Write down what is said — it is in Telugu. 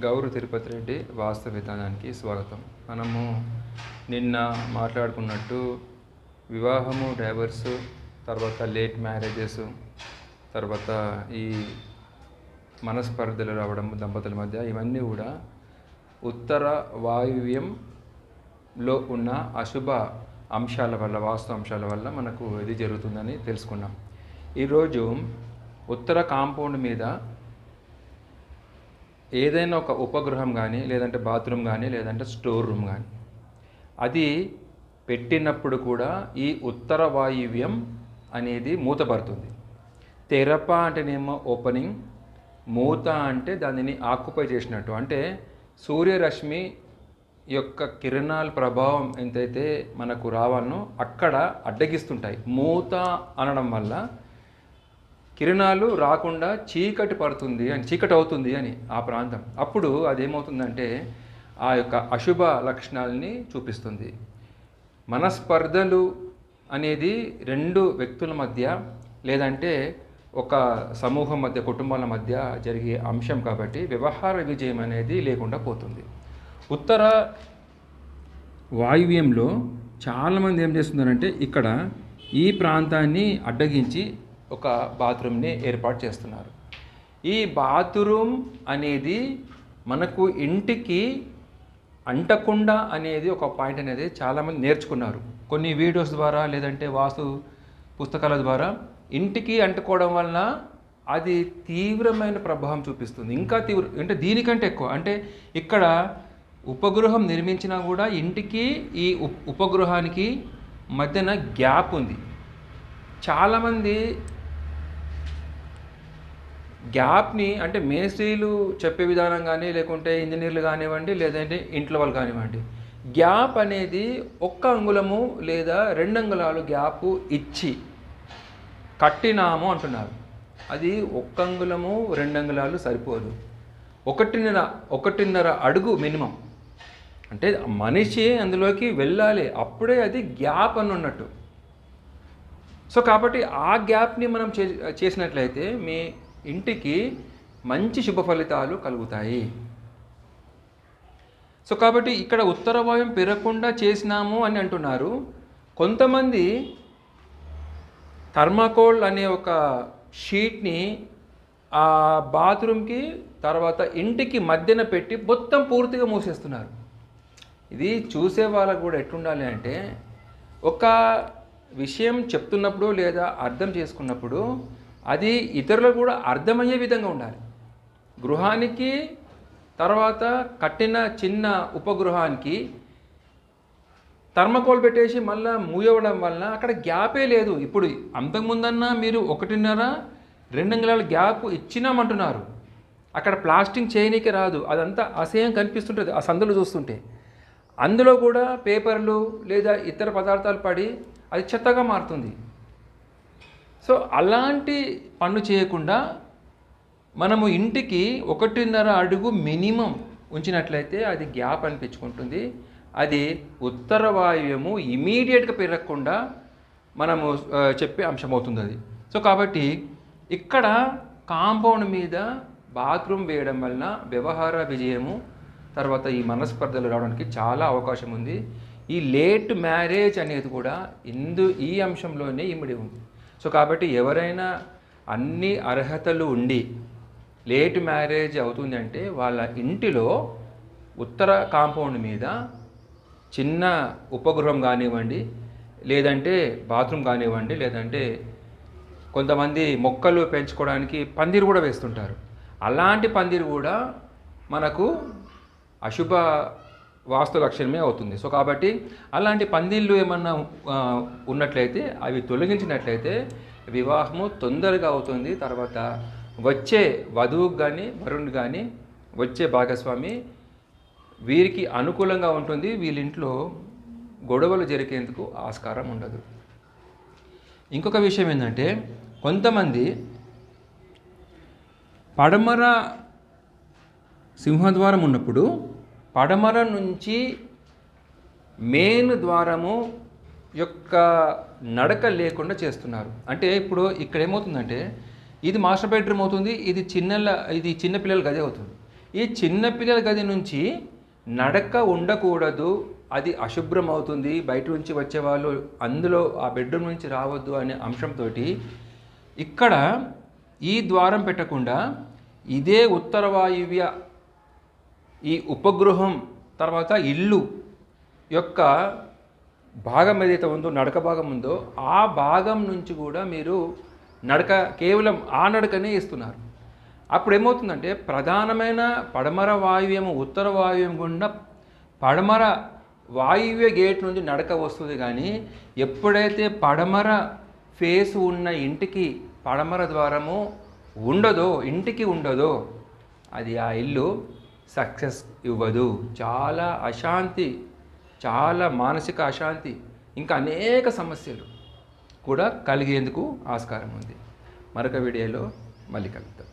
గౌరు తిరుపతి రెడ్డి వాస్తు విధానానికి స్వాగతం. మనము నిన్న మాట్లాడుకున్నట్టు వివాహము డైవర్సు తర్వాత లేట్ మ్యారేజెస్ తర్వాత ఈ మనస్పర్ధలు రావడం దంపతుల మధ్య ఇవన్నీ కూడా ఉత్తర వాయువ్యంలో ఉన్న అశుభ అంశాల వల్ల వాస్తు అంశాల వల్ల మనకు ఇది జరుగుతుందని తెలుసుకున్నాం. ఈరోజు ఉత్తర కాంపౌండ్ మీద ఏదైనా ఒక ఉపగృహం కానీ లేదంటే బాత్రూమ్ కానీ లేదంటే స్టోర్ రూమ్ కానీ అది పెట్టినప్పుడు కూడా ఈ ఉత్తర వాయువ్యం అనేది మూతపడుతుంది. తెరప అంటేనేమో ఓపెనింగ్ మూత అంటే దానిని ఆక్యుపై చేసినట్టు. అంటే సూర్యరశ్మి యొక్క కిరణాల ప్రభావం ఎంతైతే మనకు రావాలనో అక్కడ అడ్డగిస్తుంటాయి. మూత అనడం వల్ల కిరణాలు రాకుండా చీకటి పడుతుంది అని చీకటి అవుతుంది అని ఆ ప్రాంతం. అప్పుడు అదేమవుతుందంటే ఆ యొక్క అశుభ లక్షణాలని చూపిస్తుంది. మనస్పర్ధలు అనేది రెండు వ్యక్తుల మధ్య లేదంటే ఒక సమూహం మధ్య కుటుంబాల మధ్య జరిగే అంశం కాబట్టి వ్యవహార విజయం అనేది లేకుండా పోతుంది. ఉత్తర వాయువ్యంలో చాలామంది ఏం చేస్తున్నారంటే ఇక్కడ ఈ ప్రాంతాన్ని అడ్డగించి ఒక బాత్రూమ్ని ఏర్పాటు చేస్తున్నారు. ఈ బాత్రూమ్ అనేది మనకు ఇంటికి అంటకుండా అనేది ఒక పాయింట్ అనేది చాలామంది నేర్చుకున్నారు. కొన్ని వీడియోస్ ద్వారా లేదంటే వాస్తు పుస్తకాల ద్వారా ఇంటికి అంటుకోవడం వలన అది తీవ్రమైన ప్రభావం చూపిస్తుంది. ఇంకా తీవ్ర అంటే దీనికంటే ఎక్కువ. అంటే ఇక్కడ ఉపగృహం నిర్మించినా కూడా ఇంటికి ఈ ఉప్ ఉపగృహానికి మధ్యన గ్యాప్ ఉంది. చాలామంది గ్యాప్ని అంటే మేస్త్రీలు చెప్పే విధానం కానీ లేకుంటే ఇంజనీర్లు కానివ్వండి లేదంటే ఇంట్లో వాళ్ళు కానివ్వండి గ్యాప్ అనేది ఒక్క అంగుళము లేదా రెండు అంగుళాలు గ్యాప్ ఇచ్చి కట్టినాము అంటున్నారు. అది ఒక్క అంగుళము రెండు అంగుళాలు సరిపోదు. ఒకటిన్నర ఒకటిన్నర అడుగు మినిమం. అంటే మనిషి అందులోకి వెళ్ళాలి అప్పుడే అది గ్యాప్ అని ఉన్నట్టు. సో కాబట్టి ఆ గ్యాప్ని మనం చే చేసినట్లయితే మీ ఇంటికి మంచి శుభ ఫలితాలు కలుగుతాయి. సో కాబట్టి ఇక్కడ ఉత్తర వాయుం పెరగకుండా చేసినాము అని అంటున్నారు. కొంతమంది థర్మాకోల్ అనే ఒక షీట్ని ఆ బాత్రూమ్కి తర్వాత ఇంటికి మధ్యన పెట్టి మొత్తం పూర్తిగా మూసేస్తున్నారు. ఇది చూసే వాళ్ళకు కూడా ఎట్లుండాలి అంటే ఒక విషయం చెప్తున్నప్పుడు లేదా అర్థం చేసుకున్నప్పుడు అది ఇతరులకు కూడా అర్థమయ్యే విధంగా ఉండాలి. గృహానికి తర్వాత కట్టిన చిన్న ఉపగృహానికి థర్మకోల్ పెట్టేసి మళ్ళీ మూయవడం వలన అక్కడ గ్యాపే లేదు. ఇప్పుడు అంతకుముందన్నా మీరు ఒకటిన్నర రెండు అంగుళాల గ్యాప్ ఇచ్చినామంటున్నారు. అక్కడ ప్లాస్టింగ్ చేయనీకి రాదు. అదంతా అసహ్యం కనిపిస్తుంటుంది ఆ సందులు చూస్తుంటే. అందులో కూడా పేపర్లు లేదా ఇతర పదార్థాలు పడి అది చెత్తగా మారుతుంది. సో అలాంటి పనులు చేయకుండా మనము ఇంటికి ఒకటిన్నర అడుగు మినిమం ఉంచినట్లయితే అది గ్యాప్ అనిపించుకుంటుంది. అది ఉత్తర వాయువ్యము ఇమీడియట్గా పెరగకుండా మనము చెప్పే అంశం అవుతుంది అది. సో కాబట్టి ఇక్కడ కాంపౌండ్ మీద బాత్రూమ్ వేయడం వలన వ్యవహార విజయము తర్వాత ఈ మనస్పర్ధలు రావడానికి చాలా అవకాశం ఉంది. ఈ లేట్ మ్యారేజ్ అనేది కూడా ఇందు ఈ అంశంలోనే ఇమిడి ఉంది. సో కాబట్టి ఎవరైనా అన్ని అర్హతలు ఉండి లేట్ మ్యారేజ్ అవుతుంది అంటే వాళ్ళ ఇంటిలో ఉత్తర కాంపౌండ్ మీద చిన్న ఉపగృహం కానివ్వండి లేదంటే బాత్రూమ్ కానివ్వండి లేదంటే కొంతమంది మొక్కలు పెంచుకోవడానికి పందిరు కూడా వేస్తుంటారు. అలాంటి పందిరు కూడా మనకు అశుభ వాస్తు లక్షణమే అవుతుంది. సో కాబట్టి అలాంటి పందిళ్ళు ఏమన్నా ఉన్నట్లయితే అవి తొలగించినట్లయితే వివాహము తొందరగా అవుతుంది. తర్వాత వచ్చే వధువుకు కానీ వరుణ్ కానీ వచ్చే భాగస్వామి వీరికి అనుకూలంగా ఉంటుంది. వీళ్ళింట్లో గొడవలు జరిగేందుకు ఆస్కారం ఉండదు. ఇంకొక విషయం ఏంటంటే కొంతమంది పడమర సింహద్వారం ఉన్నప్పుడు పడమర నుంచి మెయిన్ ద్వారము యొక్క నడక లేకుండా చేస్తున్నారు. అంటే ఇప్పుడు ఇక్కడ ఏమవుతుందంటే ఇది మాస్టర్ బెడ్రూమ్ అవుతుంది ఇది చిన్న ఇది చిన్నపిల్లల గది అవుతుంది. ఈ చిన్నపిల్లల గది నుంచి నడక ఉండకూడదు అది అశుభ్రం అవుతుంది బయట నుంచి వచ్చేవాళ్ళు అందులో ఆ బెడ్రూమ్ నుంచి రావద్దు అనే అంశంతో ఇక్కడ ఈ ద్వారం పెట్టకుండా ఇదే ఉత్తర వాయువ్య ఈ ఉపగృహం తర్వాత ఇల్లు యొక్క భాగం ఏదైతే ఉందో నడక భాగం ఉందో ఆ భాగం నుంచి కూడా మీరు నడక కేవలం ఆ నడకనే ఇస్తున్నారు. అప్పుడు ఏమవుతుందంటే ప్రధానమైన పడమర వాయువ్యము ఉత్తర వాయువ్యం గుండా పడమర వాయువ్య గేట్ నుంచి నడక వస్తుంది కానీ ఎప్పుడైతే పడమర ఫేస్ ఉన్న ఇంటికి పడమర ద్వారము ఉండదో ఇంటికి ఉండదో అది ఆ ఇల్లు సక్సెస్ ఇవ్వదు. చాలా అశాంతి చాలా మానసిక అశాంతి ఇంకా అనేక సమస్యలు కూడా కలిగేందుకు ఆస్కారం ఉంది. మరొక వీడియోలో మళ్ళీ కలుద్దాం.